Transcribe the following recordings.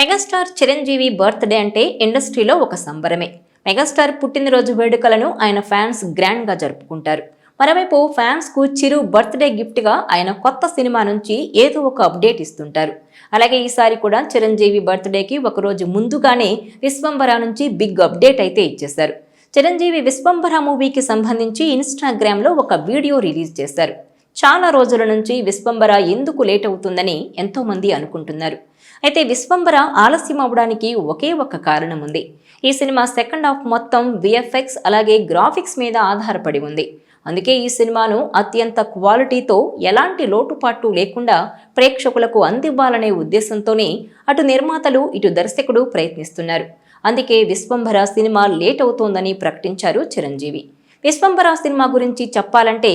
Megastar Chiranjeevi birthday అంటే ఇండస్ట్రీలో ఒక సంబరమే. మెగాస్టార్ పుట్టినరోజు వేడుకలను ఆయన ఫ్యాన్స్ గ్రాండ్గా జరుపుకుంటారు. మరోవైపు ఫ్యాన్స్కు చిరు బర్త్డే గిఫ్ట్గా ఆయన కొత్త సినిమా నుంచి ఏదో ఒక అప్డేట్ ఇస్తుంటారు. అలాగే ఈసారి కూడా చిరంజీవి బర్త్డేకి ఒకరోజు ముందుగానే విశ్వంబర నుంచి బిగ్ అప్డేట్ అయితే ఇచ్చేశారు. చిరంజీవి విశ్వంబర మూవీకి సంబంధించి ఇన్స్టాగ్రామ్లో ఒక వీడియో రిలీజ్ చేశారు. చాలా రోజుల నుంచి విశ్వంబర ఎందుకు లేట్ అవుతుందని ఎంతోమంది అనుకుంటున్నారు. అయితే విశ్వంబర ఆలస్యం అవడానికి ఒకే ఒక కారణం ఉంది. ఈ సినిమా సెకండ్ హాఫ్ మొత్తం విఎఫ్ఎక్స్ అలాగే గ్రాఫిక్స్ మీద ఆధారపడి ఉంది. అందుకే ఈ సినిమాను అత్యంత క్వాలిటీతో ఎలాంటి లోటుపాటు లేకుండా ప్రేక్షకులకు అందివ్వాలనే ఉద్దేశంతోనే అటు నిర్మాతలు ఇటు దర్శకుడు ప్రయత్నిస్తున్నారు. అందుకే విశ్వంభర సినిమా లేట్ అవుతోందని ప్రకటించారు చిరంజీవి. విశ్వంబర సినిమా గురించి చెప్పాలంటే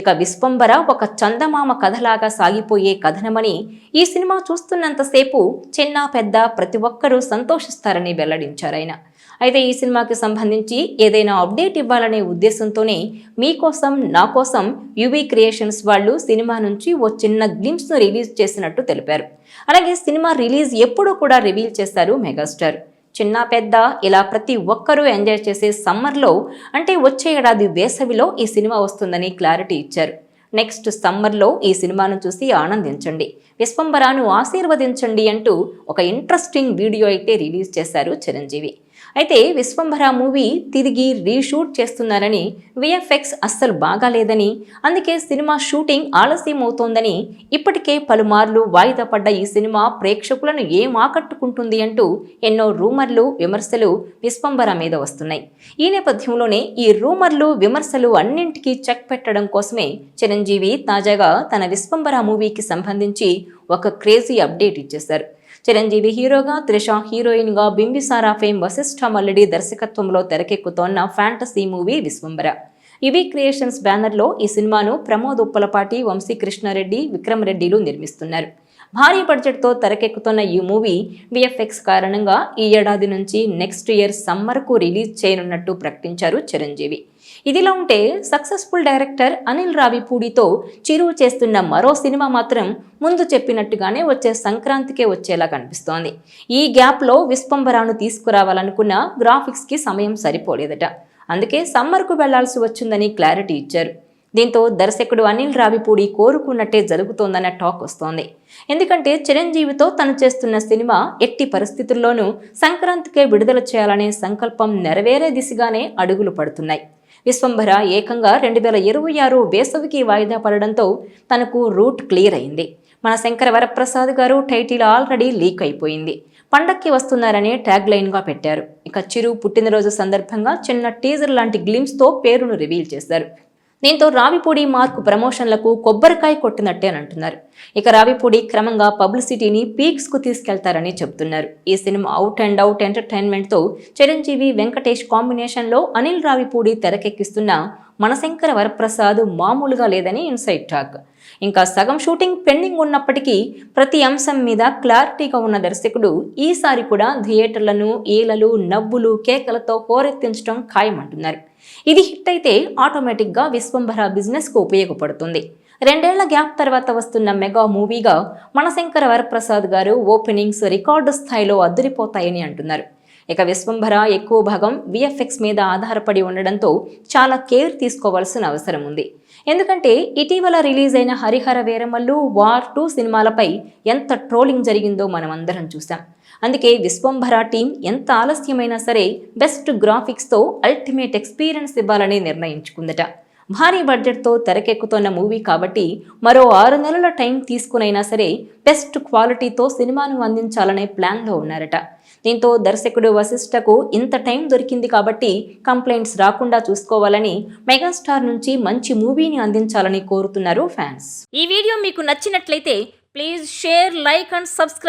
ఇక విశ్వంబర ఒక చందమామ కథలాగా సాగిపోయే కథనమని ఈ సినిమా చూస్తున్నంతసేపు చిన్న పెద్ద ప్రతి ఒక్కరూ సంతోషిస్తారని వెల్లడించారు ఆయన. అయితే ఈ సినిమాకి సంబంధించి ఏదైనా అప్డేట్ ఇవ్వాలనే ఉద్దేశంతోనే మీకోసం నా కోసం యువీ క్రియేషన్స్ వాళ్ళు సినిమా నుంచి ఓ చిన్న గ్లిమ్స్ను రిలీజ్ చేసినట్టు తెలిపారు. అలాగే సినిమా రిలీజ్ ఎప్పుడూ కూడా రివీల్ చేశారు మెగాస్టార్. చిన్న పెద్ద ఇలా ప్రతి ఒక్కరూ ఎంజాయ్ చేసే సమ్మర్లో అంటే వచ్చే ఏడాది వేసవిలో ఈ సినిమా వస్తుందని క్లారిటీ ఇచ్చారు. నెక్స్ట్ సమ్మర్లో ఈ సినిమాను చూసి ఆనందించండి. విశ్వంబరాను ఆశీర్వదించండి అంటూ ఒక ఇంట్రెస్టింగ్ వీడియో అయితే రిలీజ్ చేశారు చిరంజీవి. అయితే విశ్వంభర మూవీ తిరిగి రీషూట్ చేస్తున్నారని విఎఫ్ఎక్స్ అస్సలు బాగాలేదని అందుకే సినిమా షూటింగ్ ఆలస్యం అవుతోందని ఇప్పటికే పలుమార్లు వాయిదా పడ్డ ఈ సినిమా ప్రేక్షకులను ఏం ఆకట్టుకుంటుంది అంటూ ఎన్నో రూమర్లు విమర్శలు విశ్వంభర మీద వస్తున్నాయి. ఈ నేపథ్యంలోనే ఈ రూమర్లు విమర్శలు అన్నింటికీ చెక్ పెట్టడం కోసమే చిరంజీవి తాజాగా తన విశ్వంభర మూవీకి సంబంధించి ఒక క్రేజీ అప్డేట్ ఇచ్చేశారు. చిరంజీవి హీరోగా త్రిష హీరోయిన్గా బింబిసారా ఫేమ్ వశిష్ఠ మల్లడి దర్శకత్వంలో తెరకెక్కుతోన్న ఫ్యాంటసీ మూవీ విశ్వంబర ఇవి క్రియేషన్స్ బ్యానర్లో ఈ సినిమాను ప్రమోద్ ఉప్పలపాటి వంశీ కృష్ణారెడ్డి విక్రమ్ రెడ్డిలు నిర్మిస్తున్నారు. భారీ బడ్జెట్తో తెరకెక్కుతున్న ఈ మూవీ విఎఫ్ఎక్స్ కారణంగా ఈ ఏడాది నుంచి నెక్స్ట్ ఇయర్ సమ్మర్కు రిలీజ్ చేయనున్నట్టు ప్రకటించారు చిరంజీవి. ఇదిలా ఉంటే సక్సెస్ఫుల్ డైరెక్టర్ అనిల్ రావిపూడితో చిరు చేస్తున్న మరో సినిమా మాత్రం ముందు చెప్పినట్టుగానే వచ్చే సంక్రాంతికే వచ్చేలా కనిపిస్తోంది. ఈ గ్యాప్లో విస్పంబరాను తీసుకురావాలనుకున్న గ్రాఫిక్స్కి సమయం సరిపోలేదట. అందుకే సమ్మర్కు వెళ్ళాల్సి వచ్చిందని క్లారిటీ ఇచ్చారు. దీంతో దర్శకుడు అనిల్ రావిపూడి కోరుకున్నట్టే జరుగుతోందన్న టాక్ వస్తోంది. ఎందుకంటే చిరంజీవితో తను చేస్తున్న సినిమా ఎట్టి పరిస్థితుల్లోనూ సంక్రాంతికే విడుదల చేయాలనే సంకల్పం నెరవేరే దిశగానే అడుగులు పడుతున్నాయి. విశ్వంభర ఏకంగా రెండు వేల ఇరవై ఆరు వేసవికి వాయిదా పడడంతో తనకు రూట్ క్లియర్ అయింది. మన శంకర వరప్రసాద్ గారు టైటిల్ ఆల్రెడీ లీక్ అయిపోయింది. పండక్కి వస్తున్నారనే ట్యాగ్ లైన్గా పెట్టారు. ఇక చిరు పుట్టినరోజు సందర్భంగా చిన్న టీజర్ లాంటి గ్లిమ్స్తో పేరును రివీల్ చేశారు. దీంతో రావిపూడి మార్క్ ప్రమోషన్లకు కొబ్బరికాయ కొట్టినట్టే అని అంటున్నారు. ఇక రావిపూడి క్రమంగా పబ్లిసిటీని పీక్స్కు తీసుకెళ్తారని చెబుతున్నారు. ఈ సినిమా అవుట్ అండ్ అవుట్ ఎంటర్టైన్మెంట్తో చిరంజీవి వెంకటేష్ కాంబినేషన్లో అనిల్ రావిపూడి తెరకెక్కిస్తున్న మనశంకర వరప్రసాద్ మామూలుగా లేదని ఇన్సైడ్ టాక్. ఇంకా సగం షూటింగ్ పెండింగ్ ఉన్నప్పటికీ ప్రతి అంశం మీద క్లారిటీగా ఉన్న దర్శకుడు ఈసారి కూడా థియేటర్లను ఈలలు నవ్వులు కేకలతో హోరెత్తించడం ఖాయమంటున్నారు. ఇది హిట్ అయితే ఆటోమేటిక్గా విశ్వంభర బిజినెస్కు ఉపయోగపడుతుంది. రెండేళ్ళ గ్యాప్ తర్వాత వస్తున్న మెగా మూవీగా మనశంకర వరప్రసాద్ గారు ఓపెనింగ్స్ రికార్డు స్థాయిలో అద్దరిపోతాయని అంటున్నారు. ఇక విశ్వంభర ఎక్కువ భాగం విఎఫ్ఎక్స్ మీద ఆధారపడి ఉండడంతో చాలా కేర్ తీసుకోవాల్సిన అవసరం ఉంది. ఎందుకంటే ఇటీవల రిలీజ్ అయిన హరిహర వేరమల్లు వార్ టూ సినిమాలపై ఎంత ట్రోలింగ్ జరిగిందో మనం అందరం చూసాం అందుకే విశ్వంభర టీం ఎంత ఆలస్యమైనా సరే బెస్ట్ గ్రాఫిక్స్తో అల్టిమేట్ ఎక్స్పీరియన్స్ ఇవ్వాలని నిర్ణయించుకుందట. భారీ బడ్జెట్తో తెరకెక్కుతున్న మూవీ కాబట్టి మరో ఆరు నెలల టైం తీసుకునైనా సరే బెస్ట్ క్వాలిటీతో సినిమాను అందించాలనే ప్లాన్లో ఉన్నారట. దీంతో దర్శకుడు వశిష్ఠకు ఇంత టైం దొరికింది కాబట్టి కంప్లైంట్స్ రాకుండా చూసుకోవాలని మెగాస్టార్ నుంచి మంచి మూవీని అందించాలని కోరుతున్నారు ఫ్యాన్స్. ఈ వీడియో మీకు నచ్చినట్లయితే please share like and subscribe